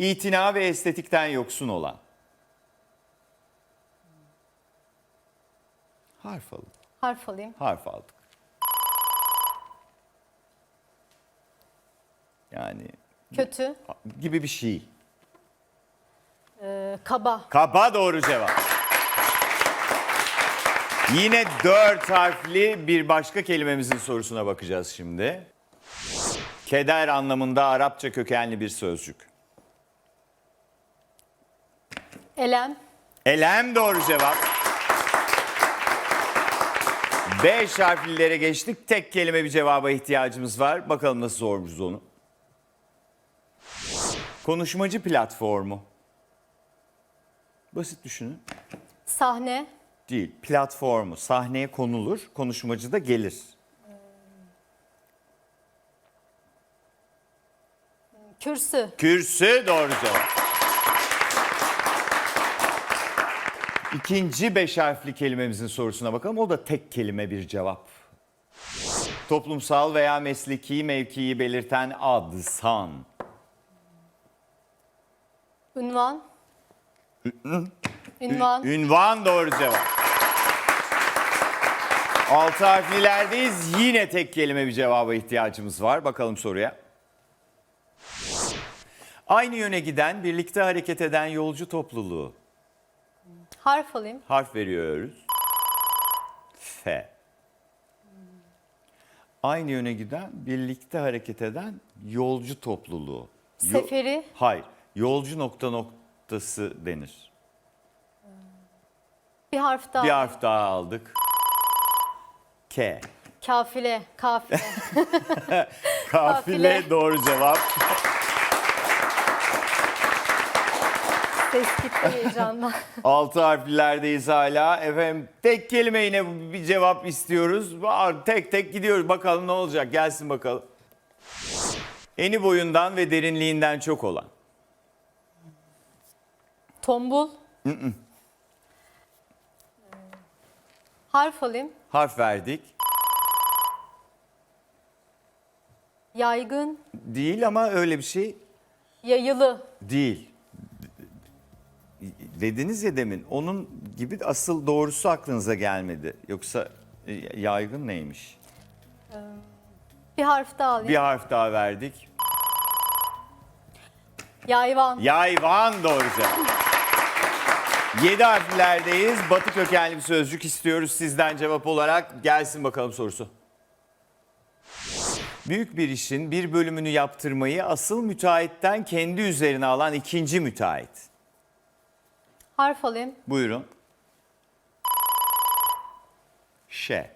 İtina ve estetikten yoksun olan. Harf alın. Harf alayım. Harf aldık. Yani Kötü. gibi bir şey. Ee, kaba. Kaba doğru cevap. Yine dört harfli bir başka kelimemizin sorusuna bakacağız şimdi. Keder anlamında Arapça kökenli bir sözcük. Elem. Elem doğru cevap. Beş harflilere geçtik. Tek kelime bir cevaba ihtiyacımız var. Bakalım nasıl sormuşuz onu. Konuşmacı platformu. Basit düşünün. Sahne. Değil. Platformu. Sahneye konulur. Konuşmacı da gelir. Kürsü. Kürsü doğru cevap. İkinci beş harfli kelimemizin sorusuna bakalım. O da tek kelime bir cevap. Toplumsal veya mesleki mevkiyi belirten ad, san. Ünvan. Ünvan. Ünvan doğru cevap. Altı harflilerdeyiz. Yine tek kelime bir cevaba ihtiyacımız var. Bakalım soruya. Aynı yöne giden, birlikte hareket eden yolcu topluluğu. Harf alayım. Harf veriyoruz. F. Aynı yöne giden, birlikte hareket eden yolcu topluluğu. Yo- Seferi. Hayır. Yolcu nokta noktası denir. Bir harf daha. Bir harf daha aldık. K. Kafile. Kafile. Kafile, Kafile. doğru cevap. Ses gitti heyecandan. Altı harflilerdeyiz hala. Efendim tek kelime yine bir cevap istiyoruz. Var, Tek tek gidiyoruz. Bakalım ne olacak. Gelsin bakalım. Eni boyundan ve derinliğinden çok olan. Tombul. Harf alayım. Harf verdik. Yaygın. Değil ama öyle bir şey Yayılı. değil. Dediniz ya demin onun gibi asıl doğrusu aklınıza gelmedi. Yoksa e, yaygın neymiş? Bir harf daha alayım. Bir harf daha verdik. Yayvan. Yayvan doğru cevap. Yedi harflerdeyiz. Batı kökenli bir sözcük istiyoruz sizden cevap olarak. Gelsin bakalım sorusu. Büyük bir işin bir bölümünü yaptırmayı asıl müteahhitten kendi üzerine alan ikinci müteahhit. Harf alayım. Buyurun. Şe.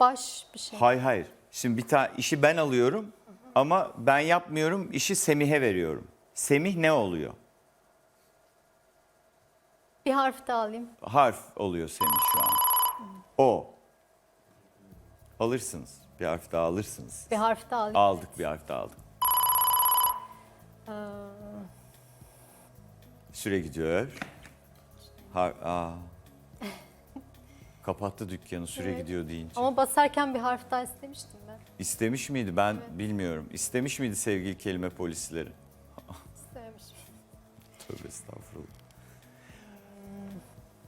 Baş bir şey. Hayır hayır. Şimdi bir tane işi ben alıyorum ama ben yapmıyorum. işi Semih'e veriyorum. Semih ne oluyor? Bir harf daha alayım. harf oluyor Semih şu an. O. Alırsınız. Bir harf daha alırsınız. Bir harf daha alayım. Aldık bir harf daha aldık. Süre gidiyor. Har Aa. Kapattı dükkanı süre gidiyor deyince. Ama basarken bir harf daha istemiştim ben. İstemiş miydi ben bilmiyorum. İstemiş miydi sevgili kelime polisleri? İstemişim. Tövbe estağfurullah.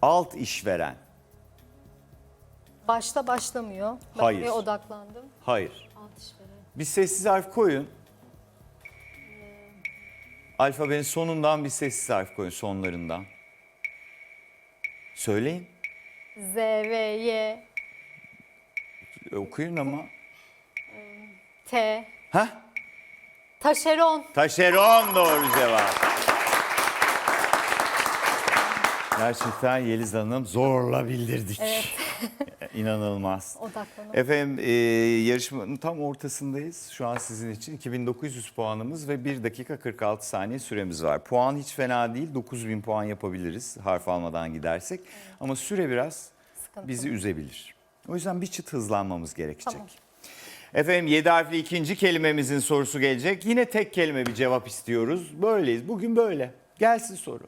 Alt işveren. Başta başlamıyor. Ben Hayır. oraya odaklandım. Hayır. Alt işveren. Bir sessiz harf koyun. Alfabenin sonundan bir sessiz harf koyun sonlarından. Söyleyin. Z, V, Y, E, Okuyun ama. T. Ha? Taşeron. Taşeron doğru cevap. Gerçekten Yeliz Hanım zorla bildirdik. Evet. İnanılmaz. Odaklanın. Efendim e, yarışmanın tam ortasındayız. Şu an sizin için 2900 puanımız ve 1 dakika 46 saniye süremiz var. Puan hiç fena değil. 9000 puan yapabiliriz harf almadan gidersek. Ama süre biraz Sıkıntı. bizi üzebilir. O yüzden bir çıt hızlanmamız gerekecek. Tamam. Efendim 7 harfli ikinci kelimemizin sorusu gelecek. Yine tek kelime bir cevap istiyoruz. Böyleyiz. Bugün böyle. Gelsin soru.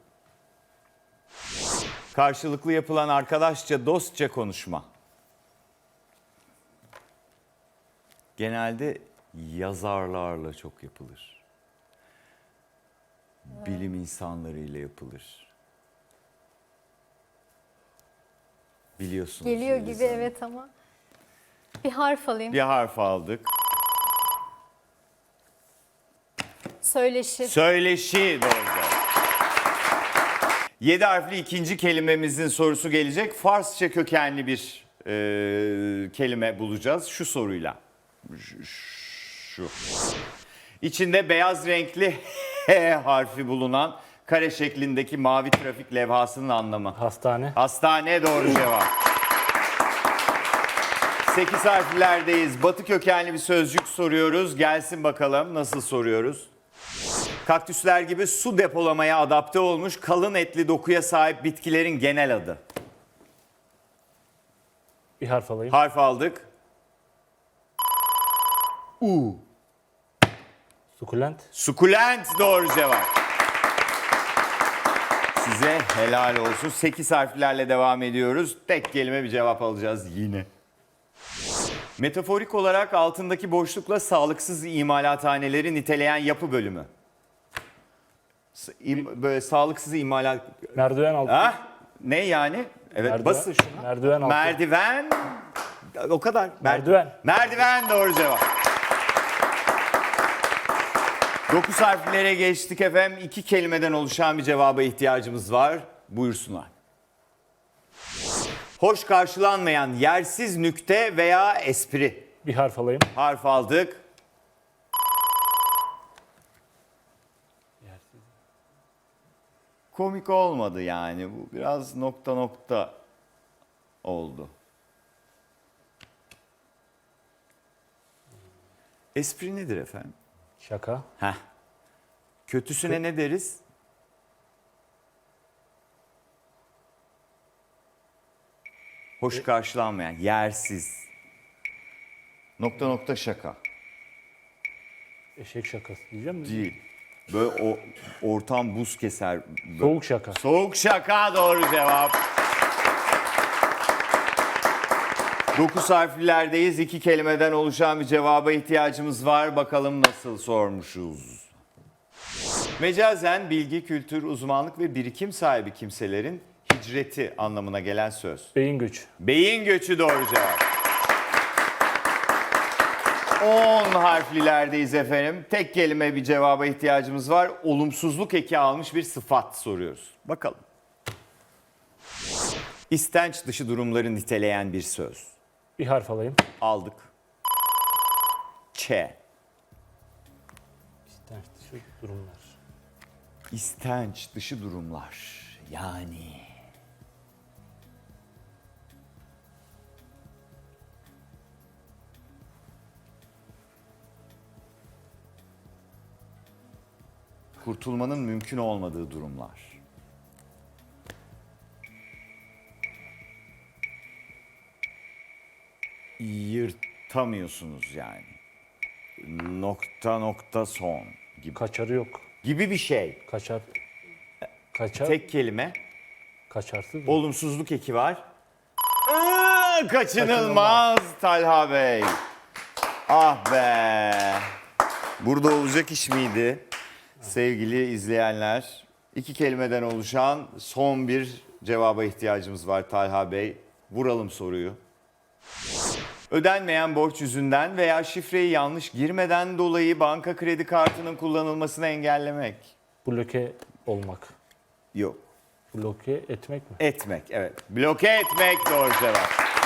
Karşılıklı yapılan arkadaşça, dostça konuşma. Genelde yazarlarla çok yapılır. bilim insanlarıyla yapılır. Biliyorsunuz. Geliyor gibi Hanım. evet ama. Bir harf alayım. Bir harf aldık. Söyleşi. Söyleşi doğru. Yedi harfli ikinci kelimemizin sorusu gelecek. Farsça kökenli bir e, kelime bulacağız şu soruyla. Şu-. İçinde beyaz renkli H harfi bulunan kare şeklindeki mavi trafik levhasının anlamı. Hastane. Hastane doğru cevap. 8 harflerdeyiz. Batı kökenli bir sözcük soruyoruz. Gelsin bakalım nasıl soruyoruz. Kaktüsler gibi su depolamaya adapte olmuş kalın etli dokuya sahip bitkilerin genel adı. Bir harf alayım. Harf aldık. U. Sukulent. Sukulent doğru cevap. Size helal olsun. 8 harflerle devam ediyoruz. Tek kelime bir cevap alacağız yine. Metaforik olarak altındaki boşlukla sağlıksız imalathaneleri niteleyen yapı bölümü. S- im- böyle sağlıksız imalat... Merdiven altı. Ha? Ne yani? Evet Merdiven- basın şuna. Merdiven altı. Merdiven. O kadar. Mer- Merdiven. Merdiven doğru cevap. 9 harflere geçtik efendim. İki kelimeden oluşan bir cevaba ihtiyacımız var. Buyursunlar. Hoş karşılanmayan yersiz nükte veya espri. Bir harf alayım. Harf aldık. Komik olmadı yani. Bu biraz nokta nokta oldu. Espri nedir efendim? Şaka. Heh. Kötüsüne ne deriz? Hoş karşılanmayan, yersiz. Nokta nokta şaka. Eşek şakası diyeceğim mi? Değil. Böyle o ortam buz keser. Soğuk şaka. Soğuk şaka doğru cevap. Dokuz harflilerdeyiz. İki kelimeden oluşan bir cevaba ihtiyacımız var. Bakalım nasıl sormuşuz. Mecazen bilgi, kültür, uzmanlık ve birikim sahibi kimselerin hicreti anlamına gelen söz. Beyin göçü. Beyin göçü doğru cevap. 10 harflilerdeyiz efendim. Tek kelime bir cevaba ihtiyacımız var. Olumsuzluk eki almış bir sıfat soruyoruz. Bakalım. İstenç dışı durumları niteleyen bir söz. Bir harf alayım. Aldık. Ç. İstenç dışı durumlar. İstenç dışı durumlar. Yani. Kurtulmanın mümkün olmadığı durumlar. Yırtamıyorsunuz yani. Nokta nokta son gibi. Kaçarı yok. Gibi bir şey. Kaçar. Kaçar. Tek kelime. Kaçarsız. Olumsuzluk eki var. Aa, kaçınılmaz Talha Bey. Ah be. Burada olacak iş miydi? Sevgili izleyenler, iki kelimeden oluşan son bir cevaba ihtiyacımız var Talha Bey. Vuralım soruyu. Ödenmeyen borç yüzünden veya şifreyi yanlış girmeden dolayı banka kredi kartının kullanılmasını engellemek. Bloke olmak. Yok. Bloke etmek mi? Etmek, evet. Bloke etmek doğru cevap.